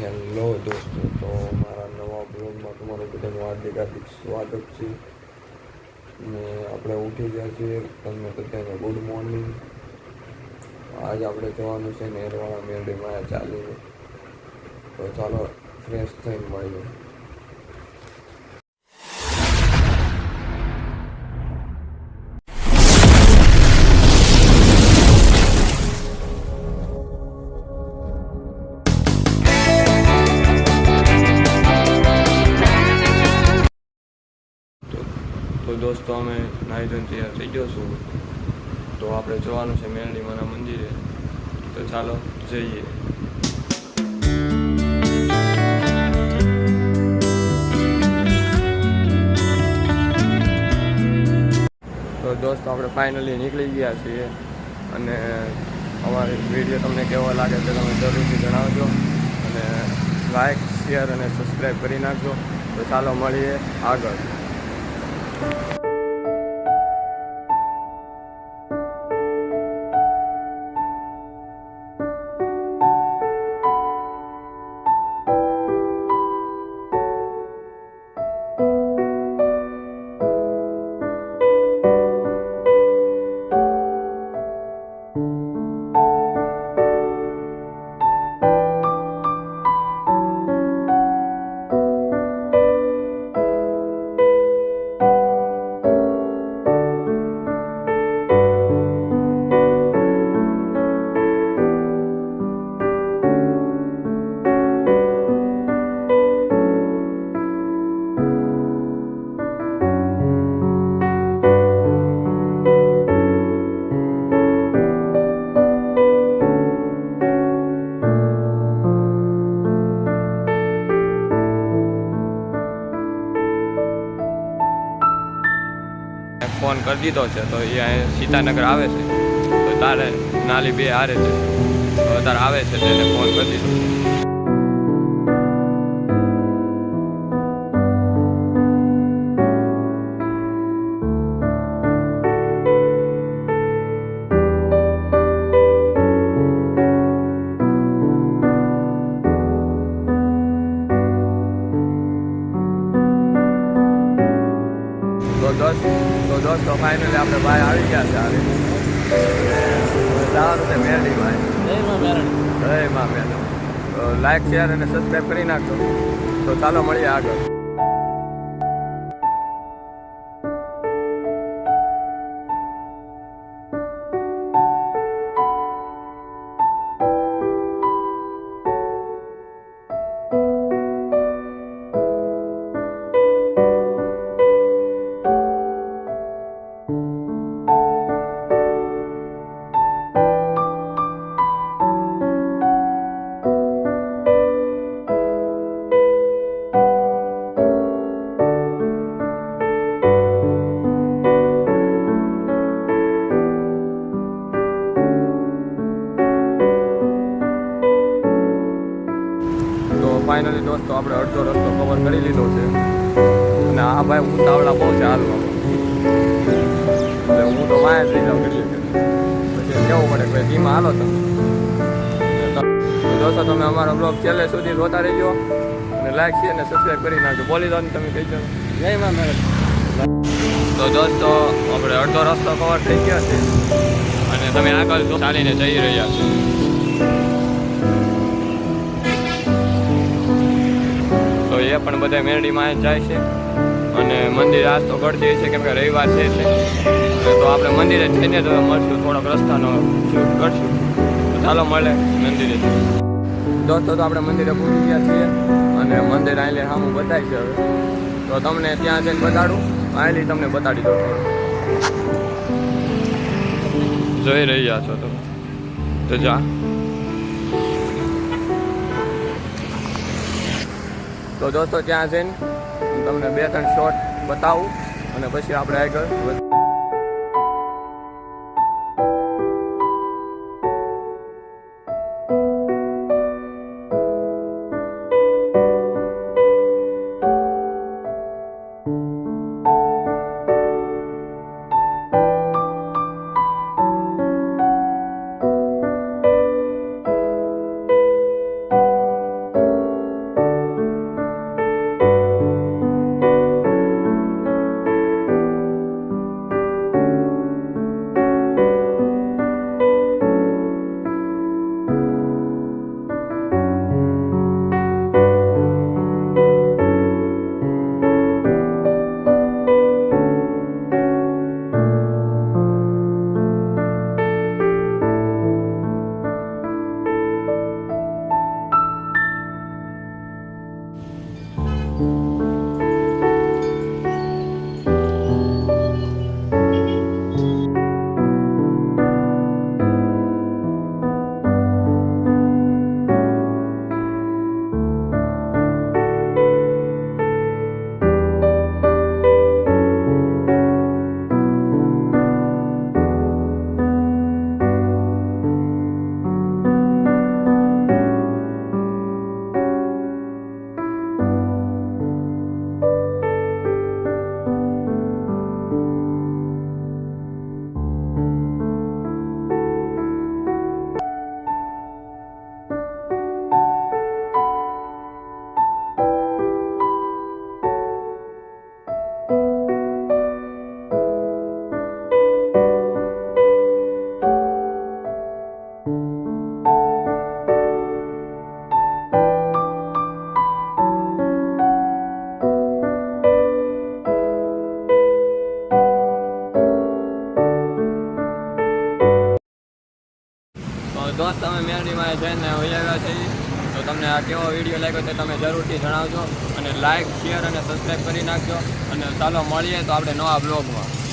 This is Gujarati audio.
હેલો દોસ્તો. તો મારા નવા બ્લોગમાં તમારું બધાનું હાર્દિક હાર્દિક સ્વાગત છે. ને આપણે ઉઠી ગયા છીએ. તમને બધાને ગુડ મોર્નિંગ આજ આપણે જવાનું છે નેરવાળા મેરડીમાં ચાલીને. તો ચાલો ફ્રેશ થઈને મળીએ. દોસ્તો, અમે નાહી ધોઈને તૈયાર થઈ ગયો છું. તો આપણે જવાનું છે મેરડીમાના મંદિરે. તો ચાલો, જઈએ. તો દોસ્તો, આપણે ફાઇનલી નીકળી ગયા છીએ. અને અમારી વીડિયો તમને કેવો લાગે છે તમે જરૂરથી જણાવજો. અને લાઇક શેર અને સબસ્ક્રાઈબ કરી નાખજો. તો ચાલો, મળીએ આગળ. Thank you. કરી દીધો છે, તો એ સીતાનગર આવે છે. તો તારે નાલી બે હારે છે. તો તારે આવે છે તેને ફોન કરી દીધો તો દોસ્ત તો દોસ્તો ફાઇનલી આપણે ભાઈ આવી ગયા છે હવે જવાનું છે મેરડી ભાઈ. જય મા મેરડી. લાઈક શેર અને સબસ્ક્રાઈબ કરી નાખજો. તો ચાલો મળીએ આગળ. ફાઇનલી દોસ્તો આપણે અડધો રસ્તો કવર કરી લીધો છે. અને આ ભાઈ ઉતાવળા બહુ છે હાલમાં. એટલે હું તો માયા થઈ જાઉં કેટલી પછી કેવું પડે ભાઈ ધીમા હાલો તમે. તો દોસ્તો તમે અમારો બ્લોગ છેલ્લે સુધી જોતા રહેજો અને લાઈક શેર અને સબસ્ક્રાઈબ કરી નાખજો. બોલી દો ને તમે કહી દો જય માં મેરડ તો દોસ્તો આપણે અડધો રસ્તો કવર થઈ ગયો છે. અને તમે આગળ ચાલીને જઈ રહ્યા છો. એ પણ બધા મેરડીમાં જાય છે. અને મંદિર આજ તો ગળતી છે કેમ કે રવિવાર છે એટલે. તો આપણે મંદિરે જઈને તો મળશું, થોડોક રસ્તાનો શૂટ કરશું. તો ચાલો મળે મંદિરે. દોસ્તો, તો આપણે મંદિરે પહોંચી ગયા છીએ. અને મંદિર આયલે સામું બતાવી છે હવે. તો તમને ત્યાં જઈને બતાડું. આયલી તમને બતાડી દઉં જોઈ રહ્યા છો તમે? તો જા. તો દોસ્તો ત્યાં જઈને હું તમને બે ત્રણ શોટ બતાવું અને પછી આપણે આગળ દોસ્ત, અમે મેરડીમાં જઈને આવ્યા છીએ. તો તમને આ કેવો વીડિયો લાગ્યો તે તમે જરૂરથી જણાવજો અને લાઇક શેર અને સબસ્ક્રાઈબ કરી નાખજો. અને ચાલો મળીએ તો આપણે નવા બ્લોગમાં